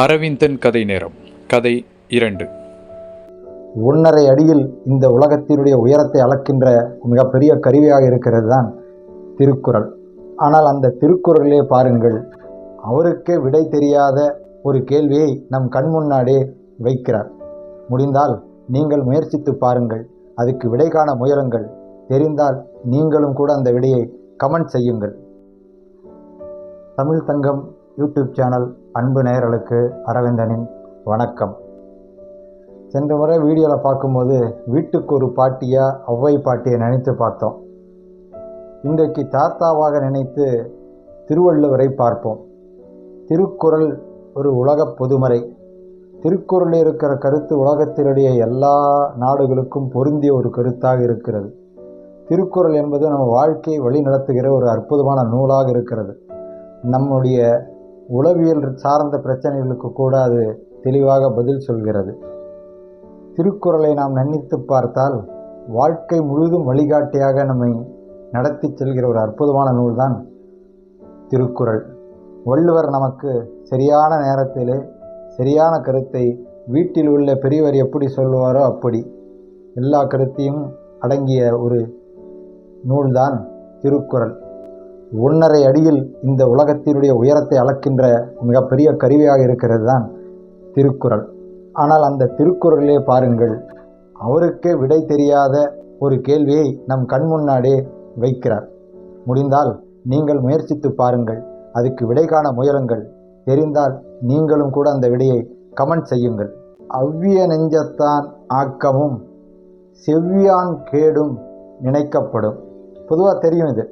அரவிந்தன் கதை நேரம் கதை இரண்டு. ஒன்றரை அடியில் இந்த உலகத்தினுடைய உயரத்தை அளக்கின்ற மிகப்பெரிய கருவியாக இருக்கிறது தான் திருக்குறள். ஆனால் அந்த திருக்குறளிலே பாருங்கள் அவருக்கே விடை தெரியாத ஒரு கேள்வியை நம் கண் முன்னாடியே வைக்கிறார். முடிந்தால் நீங்கள் முயற்சித்து பாருங்கள் அதுக்கு விடை காண முயலுங்கள். தெரிந்தால் நீங்களும் கூட அந்த விடையை கமெண்ட் செய்யுங்கள். தமிழ் தங்கம் யூடியூப் சேனல் அன்பு நேயர்களுக்கு அரவிந்தனின் வணக்கம். சென்ற முறை வீடியோவில் பார்க்கும்போது வீட்டுக்கு ஒரு பாட்டியா ஒவ்வை பாட்டியை நினைத்து பார்த்தோம். இன்றைக்கு தாத்தாவாக நினைத்து திருவள்ளுவரை பார்ப்போம். திருக்குறள் ஒரு உலகப் பொதுமறை. திருக்குறளில் இருக்கிற கருத்து உலகத்தினுடைய எல்லா நாடுகளுக்கும் பொருந்திய ஒரு கருத்தாக இருக்கிறது. திருக்குறள் என்பது நம்ம வாழ்க்கையை வழிநடத்துகிற ஒரு அற்புதமான நூலாக இருக்கிறது. நம்முடைய உளவியல் சார்ந்த பிரச்சனைகளுக்கு கூட அது தெளிவாக பதில் சொல்கிறது. திருக்குறளை நாம் நன்னித்து பார்த்தால் வாழ்க்கை முழுதும் வழிகாட்டியாக நம்மை நடத்தி செல்கிற ஒரு அற்புதமான நூல்தான் திருக்குறள். வள்ளுவர் நமக்கு சரியான நேரத்திலே சரியான கருத்தை வீட்டில் உள்ள பெரியவர் எப்படி சொல்லுவாரோ அப்படி எல்லா கருத்தையும் அடங்கிய ஒரு நூல்தான் திருக்குறள். ஒன்றரை அடியில் இந்த உலகத்தினுடைய உயரத்தை அளக்கின்ற மிகப்பெரிய கருவியாக இருக்கிறது தான் திருக்குறள். ஆனால் அந்த திருக்குறளிலே பாருங்கள் அவருக்கே விடை தெரியாத ஒரு கேள்வியை நம் கண் முன்னாடியே வைக்கிறார். முடிந்தால் நீங்கள் முயற்சித்து பாருங்கள் அதுக்கு விடை காண முயலுங்கள். தெரிந்தால் நீங்களும் கூட அந்த விடையை கமெண்ட் செய்யுங்கள். அவ்விய நெஞ்சத்தான் ஆக்கமும் செவ்வியான் கேடும் நினைக்கப்படும். பொதுவாக தெரியும் இது.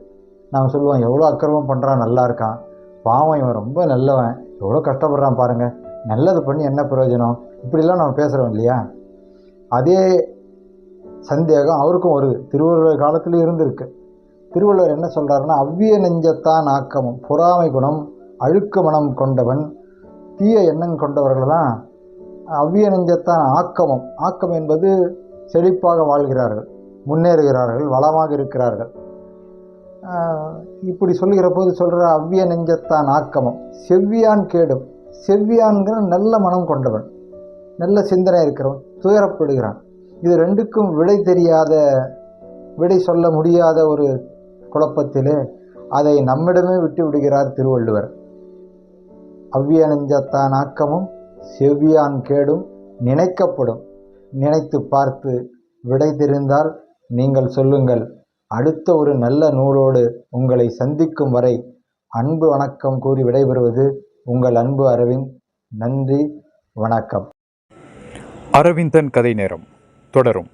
நாங்கள் சொல்லுவோம் எவ்வளோ அக்கிரமம் பண்ணுறான் நல்லா இருக்கான். பாவம் இவன் ரொம்ப நல்லவன். எவ்வளோ கஷ்டப்படுறான் பாருங்கள் நல்லது பண்ணி என்ன பிரயோஜனம்? இப்படிலாம் நம்ம பேசுகிறோம் இல்லையா? அதே சந்தேகம் அவருக்கும் வருது. திருவள்ளுவர் காலத்தில் இருந்திருக்கு. திருவள்ளுவர் என்ன சொல்கிறாருன்னா அவ்விய நெஞ்சத்தான் ஆக்கமும் பொறாமை குணம் அழுக்கு மனம் கொண்டவன் தீய எண்ணம் கொண்டவர்களெல்லாம் அவ்விய நெஞ்சத்தான் ஆக்கமும். ஆக்கம் என்பது செழிப்பாக வாழ்கிறார்கள் முன்னேறுகிறார்கள் வளமாக இருக்கிறார்கள். இப்படி சொல்லுகிற போது சொல்கிற அவ்விய நெஞ்சத்தான் ஆக்கமும். செவ்வியான் கேடும். செவ்வியான்கிற நல்ல மனம் கொண்டவன். நல்ல சிந்தனை இருக்கிறவன். துயரப்படுகிறான். இது ரெண்டுக்கும் விடை தெரியாத விடை சொல்ல முடியாத ஒரு குழப்பத்திலே அதை நம்மிடமே விட்டு விடுகிறார் திருவள்ளுவர். அவ்விய நெஞ்சத்தான் ஆக்கமும் செவ்வியான் கேடும் நினைக்கப்படும். நினைத்து பார்த்து விடை தெரிந்தால் நீங்கள் சொல்லுங்கள். அடுத்த ஒரு நல்ல நூலோடு உங்களை சந்திக்கும் வரை அன்பு வணக்கம் கூறி விடைபெறுவது உங்கள் அன்பு அரவிந்த். நன்றி வணக்கம். அரவிந்தன் கதை நேரம் தொடரும்.